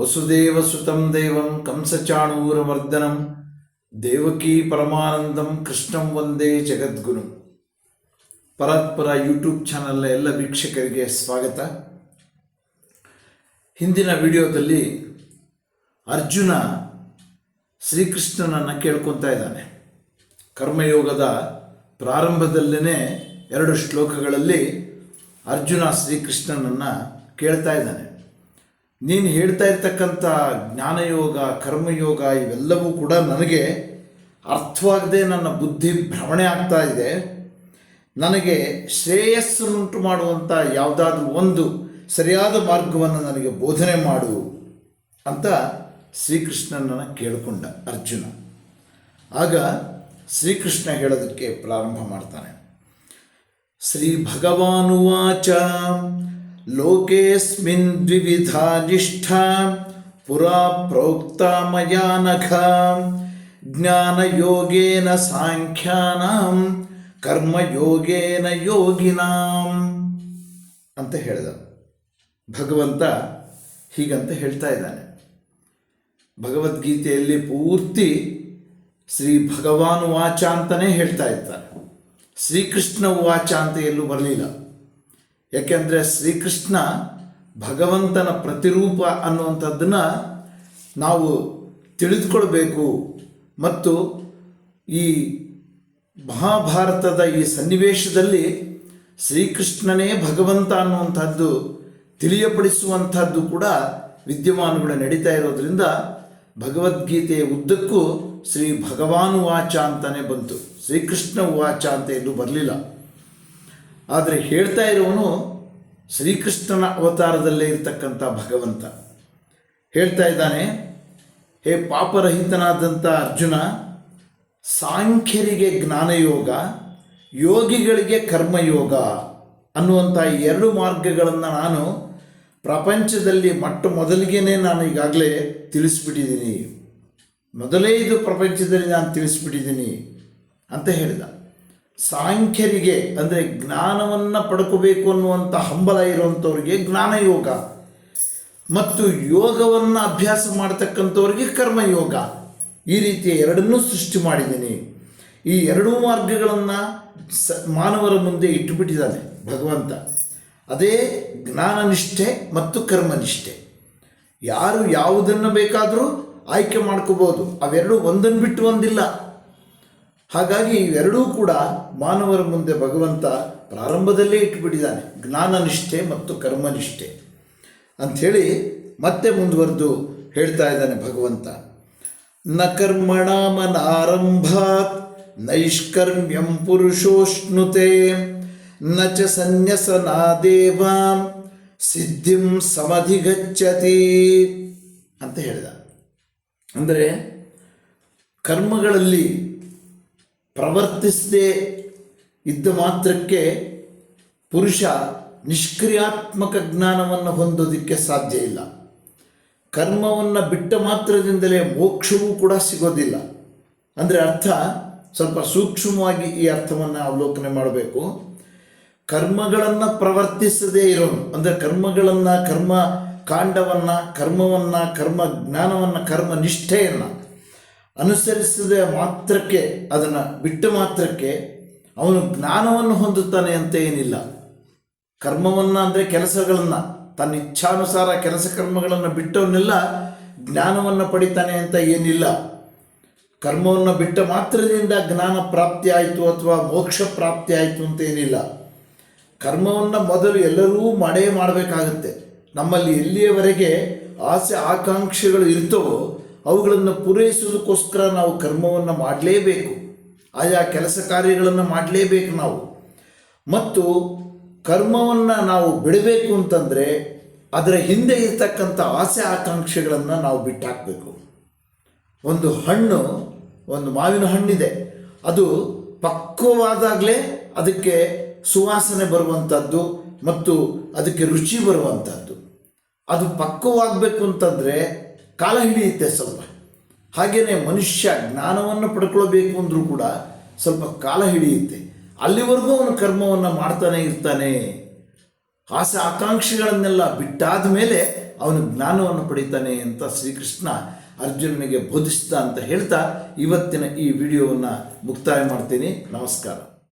ವಸುದೇವಸುತಂ ದೇವಂ ಕಂಸಚಾಣೂರವರ್ಧನಂ ದೇವಕೀ ಪರಮಾನಂದಂ ಕೃಷ್ಣಂ ವಂದೇ ಜಗದ್ಗುರು ಪರತ್ಪರ ಯೂಟ್ಯೂಬ್ ಚಾನಲ್ನ ಎಲ್ಲ ವೀಕ್ಷಕರಿಗೆ ಸ್ವಾಗತ. ಹಿಂದಿನ ವಿಡಿಯೋದಲ್ಲಿ ಅರ್ಜುನ ಶ್ರೀಕೃಷ್ಣನನ್ನು ಕೇಳ್ಕೊತಾ ಇದ್ದಾನೆ. ಕರ್ಮಯೋಗದ ಪ್ರಾರಂಭದಲ್ಲೇ ಎರಡು ಶ್ಲೋಕಗಳಲ್ಲಿ ಅರ್ಜುನ ಶ್ರೀಕೃಷ್ಣನನ್ನು ಕೇಳ್ತಾ ಇದ್ದಾನೆ. ನೀನು ಹೇಳ್ತಾ ಇರ್ತಕ್ಕಂಥ ಜ್ಞಾನಯೋಗ, ಕರ್ಮಯೋಗ ಇವೆಲ್ಲವೂ ಕೂಡ ನನಗೆ ಅರ್ಥವಾಗದೆ ನನ್ನ ಬುದ್ಧಿ ಭ್ರಮಣೆ ಆಗ್ತಾ ಇದೆ. ನನಗೆ ಶ್ರೇಯಸ್ಸನ್ನುಂಟು ಮಾಡುವಂಥ ಯಾವುದಾದ್ರೂ ಒಂದು ಸರಿಯಾದ ಮಾರ್ಗವನ್ನು ನನಗೆ ಬೋಧನೆ ಮಾಡು ಅಂತ ಶ್ರೀಕೃಷ್ಣನನ್ನು ಕೇಳಿಕೊಂಡ ಅರ್ಜುನ. ಆಗ ಶ್ರೀಕೃಷ್ಣ ಹೇಳೋದಕ್ಕೆ ಪ್ರಾರಂಭ ಮಾಡ್ತಾನೆ. ಶ್ರೀ ಭಗವಾನುವಾಚ ಲೋಕೇಸ್ಮಿನ್ ದ್ವಿವಿಧ ನಿಷ್ಠಾ ಪುರಾ ಪ್ರೋಕ್ತ ಜ್ಞಾನ ಯೋಗೇನ ಸಾಂಖ್ಯಾನಾಂ ಕರ್ಮಯೋಗೇನ ಯೋಗಿನಾಂ ಅಂತ ಹೇಳಿದ. ಭಗವಂತ ಹೀಗಂತ ಹೇಳ್ತಾ ಇದ್ದಾನೆ. ಭಗವದ್ಗೀತೆಯಲ್ಲಿ ಪೂರ್ತಿ ಶ್ರೀ ಭಗವಾನ್ ವಾಚ ಅಂತಲೇ ಹೇಳ್ತಾ ಇರ್ತಾರೆ ಶ್ರೀಕೃಷ್ಣ ವಾಚ ಅಂತ ಎಲ್ಲೂ ಬರಲಿಲ್ಲ. ಯಾಕೆಂದರೆ ಶ್ರೀಕೃಷ್ಣ ಭಗವಂತನ ಪ್ರತಿರೂಪ ಅನ್ನುವಂಥದ್ದನ್ನು ನಾವು ತಿಳಿದುಕೊಳ್ಬೇಕು. ಮತ್ತು ಈ ಮಹಾಭಾರತದ ಈ ಸನ್ನಿವೇಶದಲ್ಲಿ ಶ್ರೀಕೃಷ್ಣನೇ ಭಗವಂತ ಅನ್ನುವಂಥದ್ದು ತಿಳಿಯಪಡಿಸುವಂಥದ್ದು ಕೂಡ ವಿದ್ಯಮಾನಗಳು ನಡೀತಾ ಇರೋದರಿಂದ ಭಗವದ್ಗೀತೆಯ ಉದ್ದಕ್ಕೂ ಶ್ರೀ ಭಗವಾನು ವಾಚ ಅಂತಲೇ ಬಂತು. ಶ್ರೀಕೃಷ್ಣ ವಾಚ ಅಂತ ಎಲ್ಲೂ ಬರಲಿಲ್ಲ. ಆದರೆ ಹೇಳ್ತಾ ಇರೋವನು ಶ್ರೀಕೃಷ್ಣನ ಅವತಾರದಲ್ಲೇ ಇರತಕ್ಕಂಥ ಭಗವಂತ. ಹೇಳ್ತಾ ಇದ್ದಾನೆ, ಹೇ ಪಾಪರಹಿತನಾದಂಥ ಅರ್ಜುನ, ಸಾಂಖ್ಯರಿಗೆ ಜ್ಞಾನಯೋಗ, ಯೋಗಿಗಳಿಗೆ ಕರ್ಮಯೋಗ ಅನ್ನುವಂಥ ಎರಡು ಮಾರ್ಗಗಳನ್ನು ನಾನು ಪ್ರಪಂಚದಲ್ಲಿ ಮೊಟ್ಟ ಮೊದಲಿಗೆನೇ ನಾನು ಈಗಾಗಲೇ ತಿಳಿಸ್ಬಿಟ್ಟಿದ್ದೀನಿ. ಮೊದಲೇ ಇದು ಪ್ರಪಂಚದಲ್ಲಿ ನಾನು ತಿಳಿಸ್ಬಿಟ್ಟಿದ್ದೀನಿ ಅಂತ ಹೇಳಿದ. ಸಾಂಖ್ಯರಿಗೆ, ಅಂದರೆ ಜ್ಞಾನವನ್ನು ಪಡ್ಕೋಬೇಕು ಅನ್ನುವಂಥ ಹಂಬಲ ಇರುವಂಥವ್ರಿಗೆ ಜ್ಞಾನಯೋಗ ಮತ್ತು ಯೋಗವನ್ನು ಅಭ್ಯಾಸ ಮಾಡ್ತಕ್ಕಂಥವ್ರಿಗೆ ಕರ್ಮಯೋಗ ಈ ರೀತಿಯ ಎರಡನ್ನೂ ಸೃಷ್ಟಿ ಮಾಡಿದ್ದೀನಿ. ಈ ಎರಡೂ ಮಾರ್ಗಗಳನ್ನು ಸ, ಮಾನವರ ಮುಂದೆ ಇಟ್ಟುಬಿಟ್ಟಿದ್ದಾನೆ ಭಗವಂತ. ಅದೇ ಜ್ಞಾನನಿಷ್ಠೆ ಮತ್ತು ಕರ್ಮನಿಷ್ಠೆ. ಯಾರು ಯಾವುದನ್ನು ಬೇಕಾದರೂ ಆಯ್ಕೆ ಮಾಡ್ಕೋಬೋದು. ಅವೆರಡೂ ಒಂದನ್ನು ಬಿಟ್ಟು ಒಂದಿಲ್ಲ. ಹಾಗಾಗಿ ಇವೆರಡೂ ಕೂಡ ಮಾನವರ ಮುಂದೆ ಭಗವಂತ ಪ್ರಾರಂಭದಲ್ಲೇ ಇಟ್ಟುಬಿಟ್ಟಿದ್ದಾನೆ. ಜ್ಞಾನನಿಷ್ಠೆ ಮತ್ತು ಕರ್ಮನಿಷ್ಠೆ ಅಂಥೇಳಿ ಮತ್ತೆ ಮುಂದುವರೆದು ಹೇಳ್ತಾ ಇದ್ದಾನೆ ಭಗವಂತ. ನ ಮನಾರಂಭ ಮನಾರಂಭಾತ್ ನೈಷ್ಕರ್ಮ್ಯಂ ಪುರುಷೋಷ್ಣುತೆ. ನ ಚ ಸನ್ಯಸನಾದೇವಾಂ ಸಿದ್ಧಿಂ ಸಮಧಿಗಚ್ಚತಿ ಅಂತ ಹೇಳಿದ. ಅಂದರೆ ಕರ್ಮಗಳಲ್ಲಿ ಪ್ರವರ್ತಿಸದೇ ಇದ್ದ ಮಾತ್ರಕ್ಕೆ ಪುರುಷ ನಿಷ್ಕ್ರಿಯಾತ್ಮಕ ಜ್ಞಾನವನ್ನು ಹೊಂದೋದಕ್ಕೆ ಸಾಧ್ಯ ಇಲ್ಲ. ಕರ್ಮವನ್ನು ಬಿಟ್ಟ ಮಾತ್ರದಿಂದಲೇ ಮೋಕ್ಷವೂ ಕೂಡ ಸಿಗೋದಿಲ್ಲ. ಅಂದರೆ ಅರ್ಥ, ಸ್ವಲ್ಪ ಸೂಕ್ಷ್ಮವಾಗಿ ಈ ಅರ್ಥವನ್ನು ಅವಲೋಕನೆ ಮಾಡಬೇಕು. ಕರ್ಮಗಳನ್ನು ಪ್ರವರ್ತಿಸದೇ ಇರೋನು. ಅಂದರೆ ಕರ್ಮಗಳನ್ನು, ಕರ್ಮ ಕಾಂಡವನ್ನು, ಕರ್ಮವನ್ನು, ಕರ್ಮ ಜ್ಞಾನವನ್ನು, ಕರ್ಮ ನಿಷ್ಠೆಯನ್ನು ಅನುಸರಿಸದ ಮಾತ್ರಕ್ಕೆ, ಅದನ್ನು ಬಿಟ್ಟ ಮಾತ್ರಕ್ಕೆ ಅವನು ಜ್ಞಾನವನ್ನು ಹೊಂದುತ್ತಾನೆ ಅಂತ ಏನಿಲ್ಲ. ಕರ್ಮವನ್ನು ಅಂದರೆ ಕೆಲಸಗಳನ್ನು ತನ್ನ ಇಚ್ಛಾನುಸಾರ ಕೆಲಸ ಕರ್ಮಗಳನ್ನು ಬಿಟ್ಟವನ್ನೆಲ್ಲ ಜ್ಞಾನವನ್ನು ಪಡಿತಾನೆ ಅಂತ ಏನಿಲ್ಲ. ಕರ್ಮವನ್ನು ಬಿಟ್ಟ ಮಾತ್ರದಿಂದ ಜ್ಞಾನ ಪ್ರಾಪ್ತಿ ಆಯಿತು ಅಥವಾ ಮೋಕ್ಷ ಪ್ರಾಪ್ತಿ ಆಯಿತು ಅಂತ ಏನಿಲ್ಲ. ಕರ್ಮವನ್ನು ಮೊದಲು ಎಲ್ಲರೂ ಮಾಡೇ ಮಾಡಬೇಕಾಗತ್ತೆ. ನಮ್ಮಲ್ಲಿ ಎಲ್ಲಿಯವರೆಗೆ ಆಸೆ, ಆಕಾಂಕ್ಷೆಗಳು ಇರ್ತವೋ ಅವುಗಳನ್ನು ಪೂರೈಸುವುದಕ್ಕೋಸ್ಕರ ನಾವು ಕರ್ಮವನ್ನು ಮಾಡಲೇಬೇಕು. ಆಯಾ ಕೆಲಸ ಕಾರ್ಯಗಳನ್ನು ಮಾಡಲೇಬೇಕು ನಾವು. ಮತ್ತು ಕರ್ಮವನ್ನು ನಾವು ಬಿಡಬೇಕು ಅಂತಂದರೆ ಅದರ ಹಿಂದೆ ಇರ್ತಕ್ಕಂಥ ಆಸೆ ಆಕಾಂಕ್ಷೆಗಳನ್ನು ನಾವು ಬಿಟ್ಟಾಕಬೇಕು. ಒಂದು ಹಣ್ಣು, ಒಂದು ಮಾವಿನ ಹಣ್ಣಿದೆ. ಅದು ಪಕ್ವವಾದಾಗಲೇ ಅದಕ್ಕೆ ಸುವಾಸನೆ ಬರುವಂಥದ್ದು ಮತ್ತು ಅದಕ್ಕೆ ರುಚಿ ಬರುವಂಥದ್ದು ಅದು ಪಕ್ವವಾಗಬೇಕು ಅಂತಂದರೆ ಕಾಲ ಹಿಡಿಯುತ್ತೆ ಸ್ವಲ್ಪ. ಹಾಗೆಯೇ ಮನುಷ್ಯ ಜ್ಞಾನವನ್ನು ಪಡ್ಕೊಳ್ಬೇಕು ಅಂದರೂ ಕೂಡ ಸ್ವಲ್ಪ ಕಾಲ ಹಿಡಿಯುತ್ತೆ. ಅಲ್ಲಿವರೆಗೂ ಅವನು ಕರ್ಮವನ್ನು ಮಾಡ್ತಾನೆ ಇರ್ತಾನೆ. ಆಸೆ ಆಕಾಂಕ್ಷೆಗಳನ್ನೆಲ್ಲ ಬಿಟ್ಟಾದ ಮೇಲೆ ಅವನು ಜ್ಞಾನವನ್ನು ಪಡಿತಾನೆ ಅಂತ ಶ್ರೀಕೃಷ್ಣ ಅರ್ಜುನನಿಗೆ ಬೋಧಿಸಿದ ಅಂತ ಹೇಳ್ತಾ ಇವತ್ತಿನ ಈ ವಿಡಿಯೋವನ್ನು ಮುಕ್ತಾಯ ಮಾಡ್ತೀನಿ. ನಮಸ್ಕಾರ.